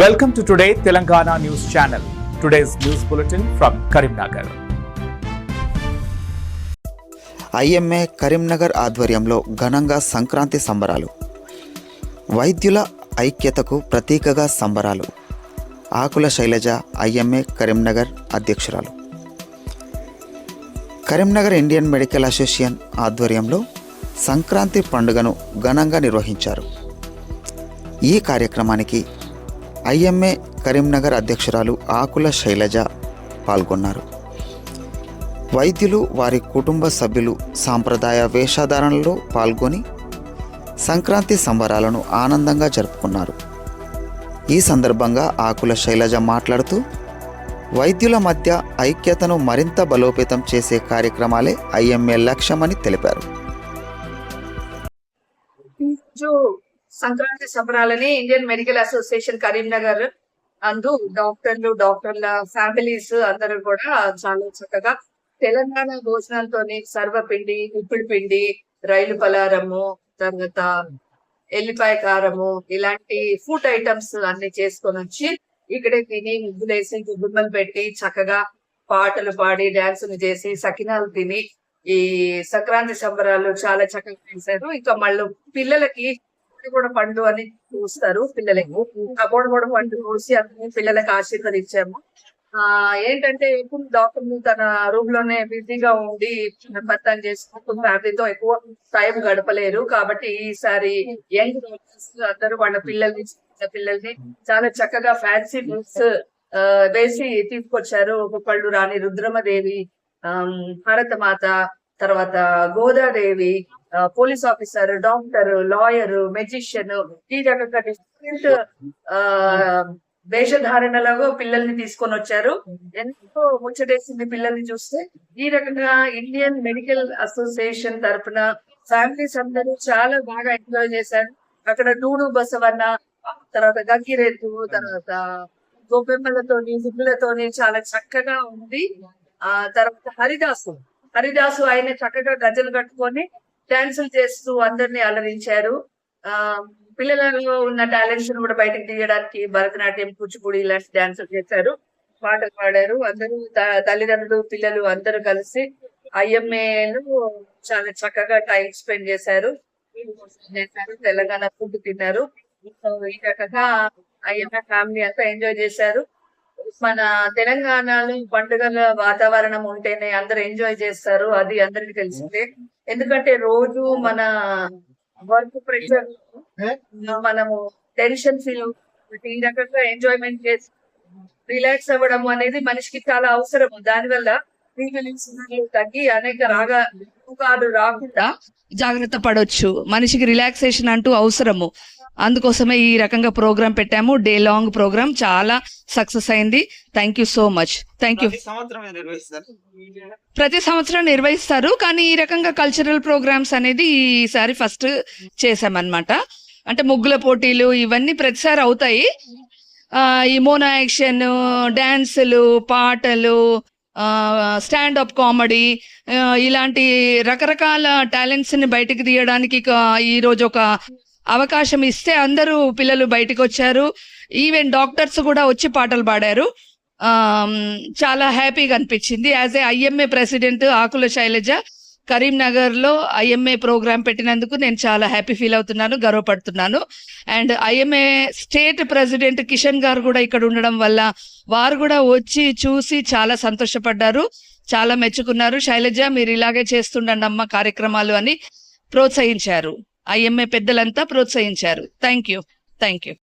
Welcome to today Telangana news channel today's news bulletin from Karimnagar IMA Karimnagar ఆధ్వర్యంలో ఘనంగా సంక్రాంతి సంబరాలు. వైద్యుల ఐక్యతకు ప్రతీకగా సంబరాలు. ఆకుల శైలజ ఐఎంఏ కరీంనగర్ అధ్యక్షురాలు. కరీంనగర్ ఇండియన్ మెడికల్ అసోసియేషన్ ఆధ్వర్యంలో సంక్రాంతి పండుగను ఘనంగా నిర్వహించారు. ఈ కార్యక్రమానికి ఐఎంఏ కరీంనగర్ అధ్యక్షురాలు ఆకుల శైలజ పాల్గొన్నారు. వైద్యులు వారి కుటుంబ సభ్యులు సాంప్రదాయ వేషధారణలో పాల్గొని సంక్రాంతి సంబరాలను ఆనందంగా జరుపుకున్నారు. ఈ సందర్భంగా ఆకుల శైలజ మాట్లాడుతూ వైద్యుల మధ్య ఐక్యతను మరింత బలోపేతం చేసే కార్యక్రమాలే ఐఎంఏ లక్ష్యమని తెలిపారు. సంక్రాంతి సంబరాలని ఇండియన్ మెడికల్ అసోసియేషన్ కరీంనగర్ అందు డాక్టర్లు డాక్టర్ల ఫ్యామిలీస్ అందరూ కూడా చాలా చక్కగా తెలంగాణ భోజనాలతోని సర్వపిండి ఉప్పిడి పిండి రైలు పలారము తర్వాత ఎల్లిపాయ కారము ఇలాంటి ఫుడ్ ఐటమ్స్ అన్ని చేసుకొని వచ్చి ఇక్కడే తిని ముగ్గులేసి గుమ్మలు పెట్టి చక్కగా పాటలు పాడి డాన్సులు చేసి సకినాలు తిని ఈ సంక్రాంతి సంబరాలు చాలా చక్కగా చేశారు. ఇంకా మళ్ళీ పిల్లలకి కూడా పండు అని చూస్తారు పిల్లలకి. అప్పుడు కూడా పండు చూసి అందరినీ పిల్లలకి ఆశీర్వదించాము. ఆ ఏంటంటే ఎప్పుడు డాక్టర్ తన రూమ్లోనే బిజీగా ఉండి భర్తలు చేసుకుంటూ ఫ్యామిలీతో ఎక్కువ టైం గడపలేరు. కాబట్టి ఈసారి యంగ్ డాక్టర్స్ అందరూ వాళ్ళ పిల్లల్ని చిన్న పిల్లల్ని చాలా చక్కగా ఫ్యాన్సీ డ్రెస్ వేసి తీసుకొచ్చారు. ఒకళ్ళు రాణి రుద్రమదేవి ఆమ్, భారతమాత తర్వాత Godadevi police officer doctor lawyer magician ఈ రకంగా డిఫరెంట్ ఆ వేషధారణలో పిల్లల్ని తీసుకొని వచ్చారు. ఎంతో ముచ్చటేసింది పిల్లల్ని చూస్తే. ఈ రకంగా ఇండియన్ మెడికల్ అసోసియేషన్ తరపున ఫ్యామిలీస్ అందరూ చాలా బాగా ఎంజాయ్ చేశారు. అక్కడ డూడు బసవన్న తర్వాత గంగిరెద్దు తర్వాత గోపెమ్మలతోని ముగ్గులతోని చాలా చక్కగా ఉంది. ఆ తర్వాత హరిదాసు. హరిదాసు ఆయన చక్కగా గజలు కట్టుకొని డాన్సులు చేస్తూ అందరినీ అలరించారు. ఆ పిల్లలలో ఉన్న టాలెంట్స్ కూడా బయటకు తీయడానికి భరతనాట్యం కూచిపూడి ఇలాంటి డాన్సులు చేశారు. పాటలు పాడారు. అందరూ తల్లిదండ్రులు పిల్లలు అందరూ కలిసి ఐఎంఏను చాలా చక్కగా టైం స్పెండ్ చేశారు. చేశారు. తెలంగాణ ఫుడ్ తిన్నారు. ఈ రకంగా ఐఎంఏ ఫ్యామిలీ అంతా ఎంజాయ్ చేశారు. మన తెలంగాణలో పండుగల వాతావరణం ఉంటేనే అందరు ఎంజాయ్ చేస్తారు అది అందరికి తెలిసిందే. ఎందుకంటే రోజు మన వర్క్ ప్రెషర్ మనము టెన్షన్ ఫీల్ ఈ రకంగా ఎంజాయ్మెంట్ చేసి రిలాక్స్ అవ్వడం అనేది మనిషికి చాలా అవసరం. దానివల్ల తగ్గి అనేక రాగా రాకుండా జాగ్రత్త పడొచ్చు. మనిషికి రిలాక్సేషన్ అంటూ అవసరము. అందుకోసమే ఈ రకంగా ప్రోగ్రామ్ పెట్టాము. డే లాంగ్ ప్రోగ్రామ్ చాలా సక్సెస్ అయింది. Thank you so much. Thank you. ప్రతి సంవత్సరం నిర్వహిస్తారు? కానీ ఈ రకంగా కల్చరల్ ప్రోగ్రామ్స్ అనేది ఈసారి ఫస్ట్ చేసామన్నమాట అంటే ముగ్గుల పోటీలు ఇవన్నీ ప్రతిసారి అవుతాయి. ఈ మోనో యాక్షన్ డాన్సులు పాటలు స్టాండ్ అప్ కామెడీ ఇలాంటి రకరకాల టాలెంట్స్ని బయటకు తీయడానికి ఈ రోజు ఒక అవకాశం ఇస్తే అందరూ పిల్లలు బయటకు వచ్చారు ఈవెన్ డాక్టర్స్ కూడా వచ్చి పాటలు పాడారు. చాలా హ్యాపీగా అనిపించింది. As a IMA president Akula Shailaja కరీంనగర్లో ఐఎంఏ ప్రోగ్రామ్ పెట్టినందుకు నేను చాలా హ్యాపీ ఫీల్ అవుతున్నాను గర్వపడుతున్నాను. And IMA state president Kishan గారు కూడా ఇక్కడ ఉండడం వల్ల వారు కూడా వచ్చి చూసి చాలా సంతోషపడ్డారు చాలా మెచ్చుకున్నారు. శైలజ మీరు ఇలాగే చేస్తుండండి అమ్మ కార్యక్రమాలు అని ప్రోత్సహించారు. ఐఎంఏ పెద్దలంతా ప్రోత్సహించారు. Thank you thank you